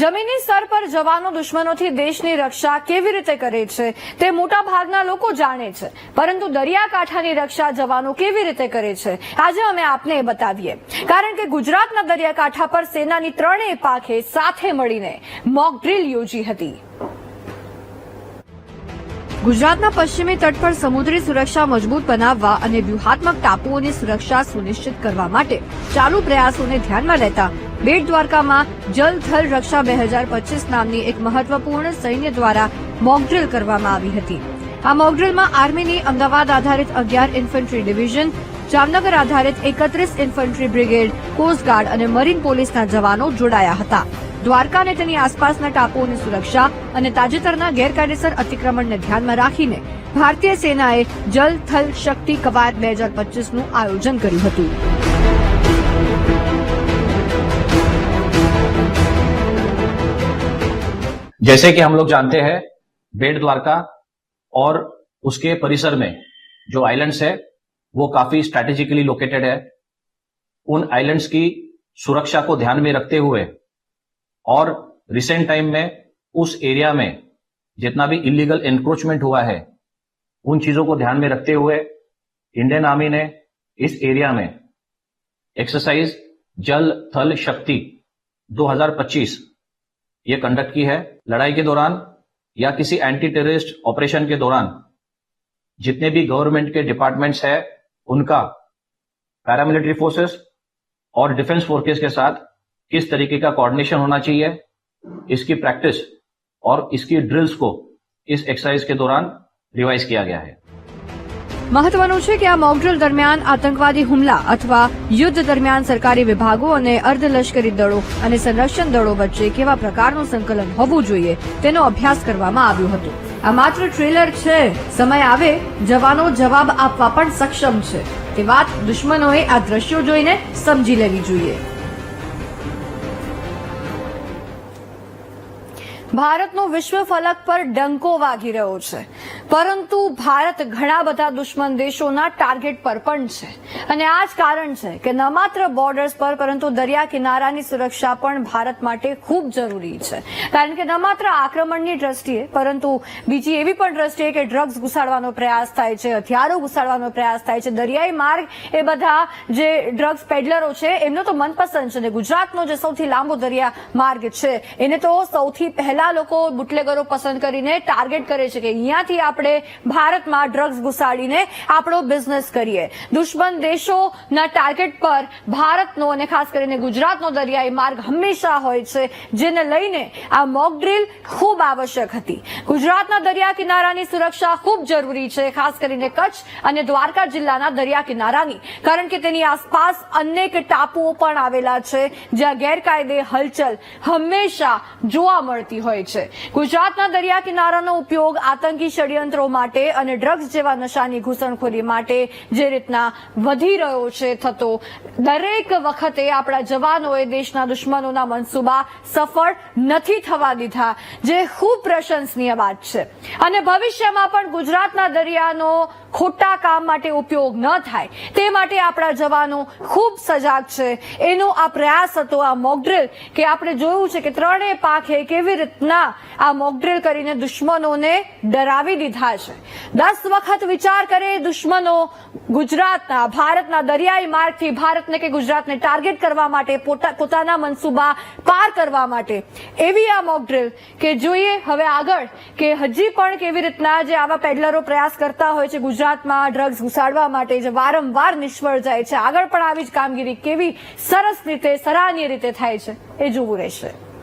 જમીની સ્તર પર જવાનો દુશ્મનોથી દેશની રક્ષા કેવી રીતે કરે છે તે મોટા ભાગના લોકો જાણે છે. પરંતુ દરિયાકાંઠાની રક્ષા જવાનો કેવી રીતે કરે છે, આજે અમે આપને એ બતાવીએ. કારણ કે ગુજરાતના દરિયાકાંઠા પર સેનાની ત્રણેય પાંખે સાથે મળીને મોક ડ્રીલ યોજી હતી. ગુજરાતના પશ્ચિમી તટ પર સમુદ્રી સુરક્ષા મજબૂત બનાવવા અને વ્યૂહાત્મક ટાપુઓની સુરક્ષા સુનિશ્ચિત કરવા માટે ચાલુ પ્રયાસોને ધ્યાનમાં લેતા બેટ દ્વારકામાં જલ થલ રક્ષા બે હજાર પચીસ નામની એક મહત્વપૂર્ણ સૈન્ય દ્વારા મોકડ્રીલ કરવામાં આવી હતી. આ મોકડ્રીલમાં આર્મીની અમદાવાદ આધારિત અગિયાર ઇન્ફન્ટ્રી ડિવિઝન, જામનગર આધારિત એકત્રીસ ઇન્ફન્ટ્રી બ્રિગેડ કોસ્ટગાર્ડ અને મરીન પોલીસના જવાનો જોડાયા હતા. દ્વારકા અને તેની આસપાસના ટાપુઓની સુરક્ષા અને તાજેતરના ગેરકાયદેસર અતિક્રમણને ધ્યાનમાં રાખીને ભારતીય સેનાએ જલ થલ શક્તિ કવાયત બે હજાર પચીસનું આયોજન કર્યું હતું जैसे कि हम लोग जानते हैं बेट द्वारका और उसके परिसर में जो आइलैंड्स है वो काफी स्ट्रैटेजिकली लोकेटेड है उन आइलैंड्स की सुरक्षा को ध्यान में रखते हुए और रिसेंट टाइम में उस एरिया में जितना भी इलीगल एनक्रोचमेंट हुआ है, उन चीज़ों को ध्यान में रखते हुए इंडियन आर्मी ने इस एरिया में एक्सरसाइज जल थल शक्ति 2025 ये कंडक्ट की है। लड़ाई के दौरान या किसी एंटी टेररिस्ट ऑपरेशन के दौरान जितने भी गवर्नमेंट के डिपार्टमेंट्स है, उनका पैरामिलिट्री फोर्सेस और डिफेंस फोर्सेस के साथ किस तरीके का कोऑर्डिनेशन होना चाहिए इसकी प्रैक्टिस और इसकी ड्रिल्स को इस एक्सरसाइज के दौरान रिवाइज किया गया है મહત્વનું છે કે આ મોકડ્રીલ દરમિયાન આતંકવાદી હુમલા અથવા યુદ્ધ દરમિયાન સરકારી વિભાગો અને અર્ધલશ્કરી દળો અને સંરક્ષણ દળો વચ્ચે કેવા પ્રકારનું સંકલન હોવું જોઈએ તેનો અભ્યાસ કરવામાં આવ્યો હતો આ માત્ર ટ્રેલર છે સમય આવે જવાનો જવાબ આપવા પણ સક્ષમ છે તે વાત દુશ્મનોએ આ દ્રશ્યો જોઈને સમજી લેવી જોઈએ ભારતનો વિશ્વ ફલક પર ડંકો વાગી રહ્યો છે. પરંતુ ભારત ઘણા બધા દુશ્મન દેશોના ટાર્ગેટ પર પણ છે. અને આ જ કારણ છે કે ન માત્ર બોર્ડર્સ પર, પરંતુ દરિયા કિનારાની સુરક્ષા પણ ભારત માટે ખૂબ જરૂરી છે. કારણ કે ન માત્ર આક્રમણની દ્રષ્ટિએ, પરંતુ બીજી એવી પણ દ્રષ્ટિએ કે ડ્રગ્સ ઘુસાડવાનો પ્રયાસ થાય છે, હથિયારો ઘુસાડવાનો પ્રયાસ થાય છે. દરિયાઈ માર્ગ એ બધા જે ડ્રગ્સ પેડલરો છે, એમનો તો મનપસંદ છે ને ગુજરાતનો જે સૌથી લાંબો દરિયા માર્ગ છે, એને તો સૌથી પહેલા લોકો બુટલેગરો પસંદ કરીને ટાર્ગેટ કરે છે કે અહીંયાથી આપણે ભારતમાં ડ્રગ્સ ઘુસાડીને આપણો બિઝનેસ કરીએ. દુશ્મન દેશોના ટાર્ગેટ પર ભારતનો અને ખાસ કરીને ગુજરાતનો દરિયાઈ માર્ગ હંમેશા હોય છે, જેને લઈને આ મોક ડ્રીલ ખૂબ આવશ્યક હતી. ગુજરાતના દરિયા કિનારાની સુરક્ષા ખૂબ જરૂરી છે, ખાસ કરીને કચ્છ અને દ્વારકા જિલ્લાના દરિયા કિનારાની. કારણ કે તેની આસપાસ અનેક ટાપુઓ પણ આવેલા છે, જ્યાં ગેરકાયદે હલચલ હંમેશા જોવા મળતી હોય છે. ગુજરાતના દરિયા કિનારાનો ઉપયોગ આતંકી ષડયંત્રો માટે અને ડ્રગ્સ જેવા નશાની ઘૂસણખોરી માટે જે રીતના વધી રહ્યો છે થતો, દરેક વખતે આપણા જવાનોએ દેશના દુશ્મનોના મનસૂબા સફળ નથી થવા દીધા, જે ખૂબ પ્રશંસનીય વાત છે. અને ભવિષ્યમાં પણ ગુજરાતના દરિયાનો ખોટા કામ માટે ઉપયોગ ન થાય, તે માટે આપણા જવાનો ખૂબ સજાગ છે. એનો આ પ્રયાસ હતો, આ મોકડ્રીલ કે આપણે જોયું છે કે ત્રણેય પાંખે કેવી રીતના આ મોકડ્રીલ કરીને દુશ્મનોને ડરાવી દીધા છે દસ વખત વિચાર કરે દુશ્મનો ગુજરાતના, ભારતના દરિયાઈ માર્ગથી ભારતને કે ગુજરાતને ટાર્ગેટ કરવા માટે પોતાના મનસૂબા પાર કરવા માટે. એવી આ મોકડ્રીલ કે જોઈએ હવે આગળ કે હજી પણ કેવી રીતના જે આવા પેડલરો પ્રયાસ કરતા હોય છે ગુજરાતમાં ડ્રગ્સ ઘુસાડવા માટે, જે વારંવાર નિષ્ફળ જાય છે. આગળ પણ આવી જ કામગીરી કેવી સરસ રીતે, સરાહનીય રીતે થાય છે, એ જોવું રહેશે.